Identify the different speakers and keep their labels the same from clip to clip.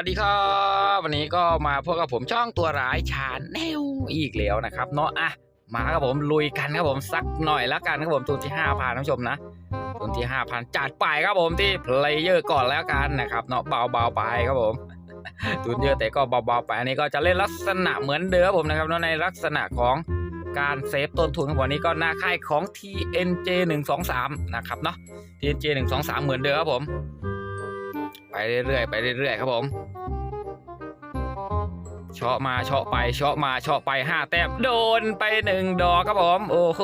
Speaker 1: วัสดีครับวันนี้ก็มาพบกับผมช่องตัวร้ายชาแนลอีกแล้วนะครับเนาะอะมาครับผมลุยกันครับผมสักหน่อยแล้วกันครับผมตัวที่ห้าพันท่านผู้ชมนะตัวที่ห้าพันจัดไปครับผมที่เพลเยอร์ก่อนแล้วกันนะครับเนาะเบาๆไปครับผมทุนเยอะแต่ก็เบาๆไปอันนี้ก็จะเล่นลักษณะเหมือนเดิมครับผมนะครับเนาะในลักษณะของการเซฟต้นทุนครับผมอันนี้ก็หน้าค่ายของ TNJ 1 2 3นะครับเนาะ TNJ 1 2 3 เหมือนเดิมครับผมไปเรื่อยๆไปเรื่อยๆครับผม เชาะมาเชาะไปเชาะมาเชาะไปห้าแต้มโดนไปหนึ่งดอกครับผมโอ้โห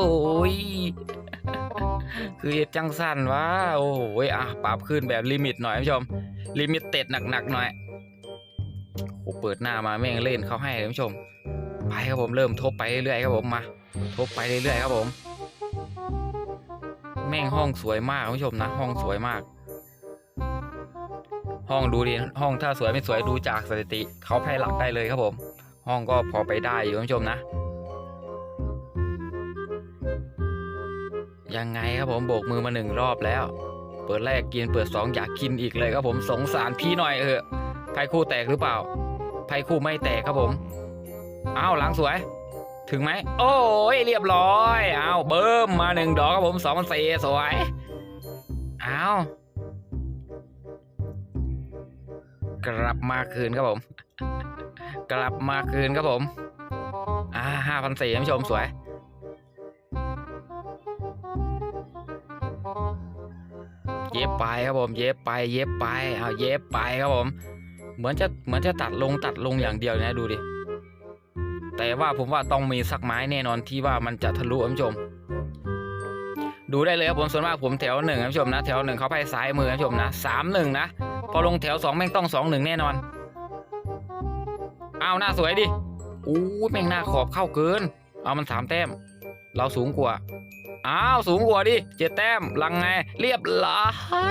Speaker 1: คือเฮ็ดจังสั้นวะโอ้โหยอะปรับขึ้นแบบลิมิตหน่อยท่านผู้ชม ลิมิตเต็ดหนักๆหน่อยโอ้เปิดหน้ามาแม่งเล่นเขาให้ท่านผู้ชม ไปครับผมเริ่มทบไปเรื่อยๆครับผมมาทบไปเรื่อยๆครับผม แม่งห้องสวยมากท่านผู้ชมนะ ห้องสวยมาก ห้องดูดิห้องถ้าสวยไม่สวยดูจากสถิติเขาให้หลักได้เลยครับผม ห้องก็พอไปได้อยู่ท่านผู้ชมนะ ยังไงครับผมโบกมือมาหนึ่งรอบแล้ว เปิดแรกกินเปิดสองอยากกินอีกเลยครับผมสงสารพี่หน่อยเออะไพ่คู่แตกหรือเปล่าไพ่คู่ไม่แตกครับผมอ้าวหลังสวย ถึงไหมโอ้ยเรียบร้อยอ้าวเบิ่มมาหนึ่งดอกครับผมสองมันเซสวยอ้าว กลับมาคืนครับผม กลับมาคืนครับผม อ่าห้าพันสี่ท่านผู้ชมสวยเย็บไปครับผมเย็บไปเย็บไปเอาเย็บไปครับผม เหมือนจะเหมือนจะตัดลงตัดลงอย่างเดียวนะดูดิแต่ว่าผมว่าต้องมีสักไม้แน่นอนที่ว่ามันจะทะลุท่านผู้ชม ดูได้เลยครับผมส่วนมากผมแถวหนึ่งท่านผู้ชมนะ แถวหนึ่งเขาไปซ้ายมือท่านผู้ชมนะสามหนึ่งนะ พอลงแถวสองแม่งต้องสองหนึ่งแน่นอนอ้าวหน้าสวยดิอู้แม่งหน้าขอบเข้าเกิน เอามันสามแต้ม เราสูงกว่า อ้าวสูงกว่าดิเจ็ดแต้มลังไง เรียบร้อ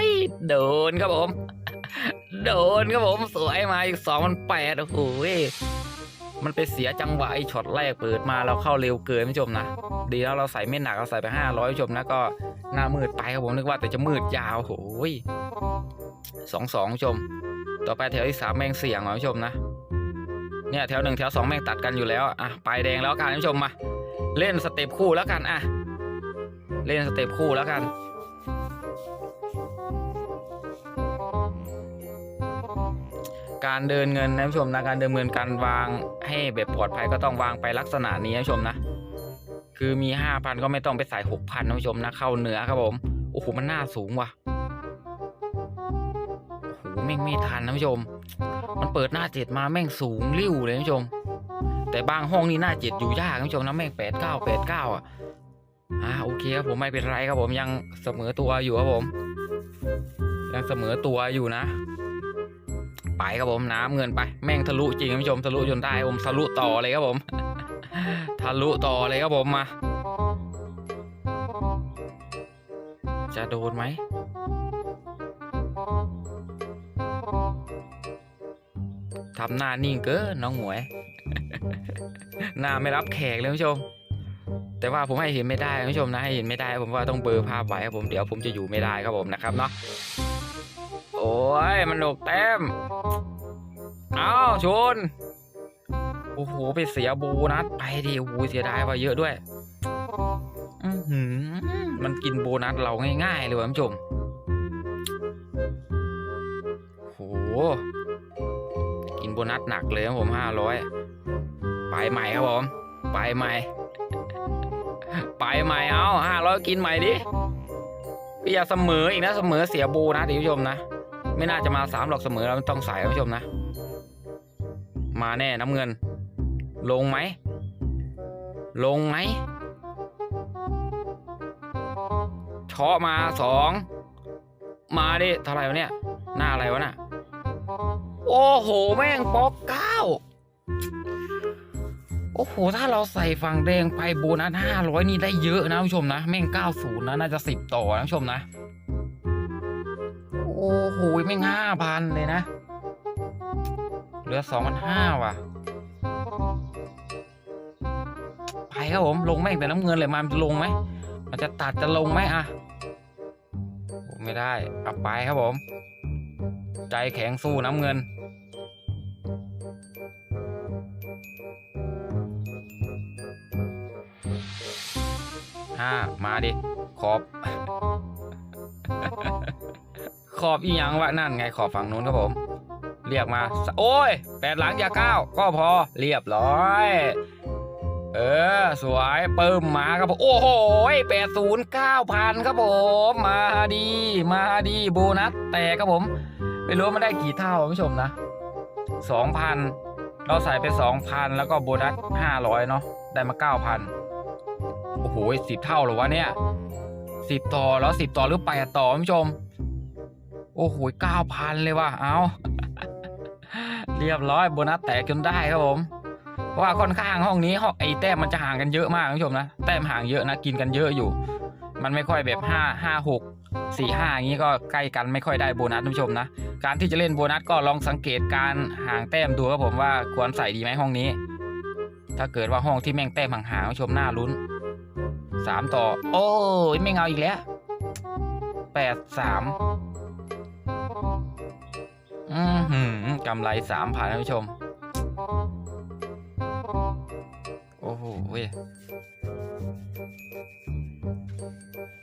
Speaker 1: ยโดนครับผม โดนครับผมสวยมาอีกสองมันแปดโอ้โหมันไปเสียจังหวะไอ้ช็อตแรกเปิดมาเราเข้าเร็วเกินผู้ชมนะดีแล้วเราใส่ไม่หนักเราใส่ไปห้าร้อยผู้ชมนะก็หน้ามืดไปครับผมนึกว่าแต่จะมืดยาวโอ้ย สองสองชม ต่อไปแถวที่สามแม่งเสี่ยงว่ะชมนะ เนี่ยแถวหนึ่งแถวสองแม่งตัดกันอยู่แล้วอะปลายแดงแล้วกันผู้ชมมา เล่นสเต็ปคู่แล้วกันอะ เล่นสเต็ปคู่แล้วกันการเดินเงินนะผู้ชมนะการเดินเงินการวางให้แบบปลอดภัยก็ต้องวางไปลักษณะนี้นะผู้ชมนะ คือมีห้าพันก็ไม่ต้องไปใส่หกพันนะผู้ชมนะเข้าเหนือครับผม โอ้โหมันหน้าสูงว่ะ แม่งไม่ทันนะผู้ชม มันเปิดหน้าเจ็ดมาแม่งสูงริ้วเลยผู้ชม แต่บางห้องนี่หน้าเจ็ดอยู่ยากนะผู้ชมนะแม่งแปดเก้าแปดเก้าอะอ่าโอเคครับผมไม่เป็นไรครับผมยังเสมอตัวอยู่ครับผม ยังเสมอตัวอยู่นะ ไปครับผมน้ำเงินไป แม่งทะลุจริงผู้ชมทะลุจนได้ผมทะลุต่อเลยครับผมทะลุต่อเลยครับผมมา จะโดนไหม ทำหน้านิ่งเกินน้องหมวย หน้าไม่รับแขกเลยคุณผู้ชม แต่ว่าผมให้เห็นไม่ได้คุณผู้ชมนะให้เห็นไม่ได้ ผมว่าต้องเบอร์ภาพไว้ครับผมเดี๋ยวผมจะอยู่ไม่ได้ครับผมนะครับเนาะโอ้ยมันหนกแต้มเอาชนโอ้โหไปเสียโบูนัสไปดิโอ้โหเสียดายว่าเยอะด้วยอือหือมันกินโบนัสเราง่ายๆเลยคุณผู้ชมโอ้โห โบนัสหนักเลยครับผมห้าร้อยไปใหม่ครับผม ไปใหม่ ไปใหม่เอาห้าร้อยกินใหม่ดิพี่อย่าเสมออีกนะเสมอเสียโบนัสอีกผู้ชมนะ ไม่น่าจะมาสามหรอกเสมอแล้วต้องใส่ผู้ชมนะ มาแน่น้ำเงิน ลงไหม ลงไหมเชาะมาสองมาดิเท่าไหร่วะเนี่ย หน้าอะไรวะน่ะ โอ้โห แม่งป๊อกเก้า โอ้โห ถ้าเราใส่ฝั่งแดงไปโบนัสห้าร้อยนี่ได้เยอะนะผู้ชมนะ แม่งเก้าศูนย์นะน่าจะสิบต่อนะผู้ชมนะ โอ้โห แม่งห้าพันเลยนะ เหลือสองพันห้าว่ะ ไปครับผม ลงแม่งแต่น้ำเงินเลยมันจะลงไหม มันจะตัดจะลงไหมอะ ไม่ได้ เอาไปครับผม ใจแข็งสู้น้ำเงิน ห้ามาดิ ขอบ ขอบอีหยังวะนั่นไงขอบฝั่งนู้นครับผม เรียกมา โอ้ยแปดหลังอย่าก้าก็พอเรียบร้อย เออ สวยเปิ่มมาครับผม โอ้โหแปดศูนย์เก้าพันครับผม มาดี มาดีโบนัสแต่ครับผม ไม่รู้ว่ามันได้กี่เท่าคุณผู้ชมนะสองพันเราใส่ไปสองพันแล้วก็โบนัสห้าร้อยเนาะได้มาเก้าพันโอ้โหสิบเท่าหรอวะเนี่ยสิบต่อแล้วสิบต่อหรือแปดต่อคุณผู้ชม โอ้โหเก้าพันเลยว่ะเอาเรียบร้อยโบนัสแตกจนได้ครับผมว่าค่อนข้างห้องนี้ห้องไอ้แต้มมันจะห่างกันเยอะมากคุณผู้ชมนะแต้มห่างเยอะนะกินกันเยอะอยู่ มันไม่ค่อยแบบห้าห้าหก สี่ห้าอย่างนี้ก็ใกล้กันไม่ค่อยได้โบนัสคุณผู้ชมนะ การที่จะเล่นโบนัสก็ลองสังเกตการห่างแต้มดูครับผมว่าควรใส่ดีไหมห้องนี้ ถ้าเกิดว่าห้องที่แม่งแต้มห่างๆคุณผู้ชมน่าลุ้นสามต่อ โอ้ยไม่เอาอีกแล้วแปดสามอืมหืมกำไรสามพันท่านผู้ชม โอ้โห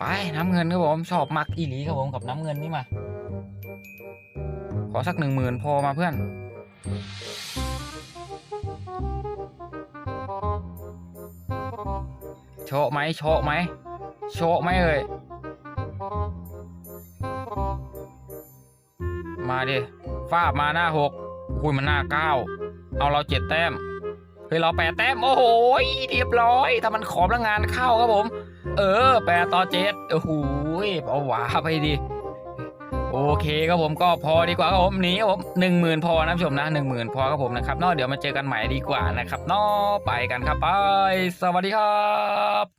Speaker 1: ไปน้ำเงินครับผมชอบมักอีหลีครับผมกับน้ำเงินนี่มา ขอสักหนึ่งหมื่นพอมาเพื่อน โชะไหมโชะไหมโชะไหมเอ่ยมาดิฟาบมาหน้าหกคุยมันหน้าเก้าเอาเราเจ็ดแต้มเฮ้ยเราแปดแต้ม โอ้โหเรียบร้อย ถ้ามันขอบแล้วงานเข้าครับผม เออแปดต่อเจ็ดโอ้โหเอาหวาไปดิโอเคครับผมก็พอดีกว่าครับผมหนีครับผมหนึ่งหมื่นพอนะผู้ชมนะหนึ่งหมื่นพอครับผมนะครับนอกเดี๋ยวมาเจอกันใหม่ดีกว่านะครับนอไปกันครับไป สวัสดีครับ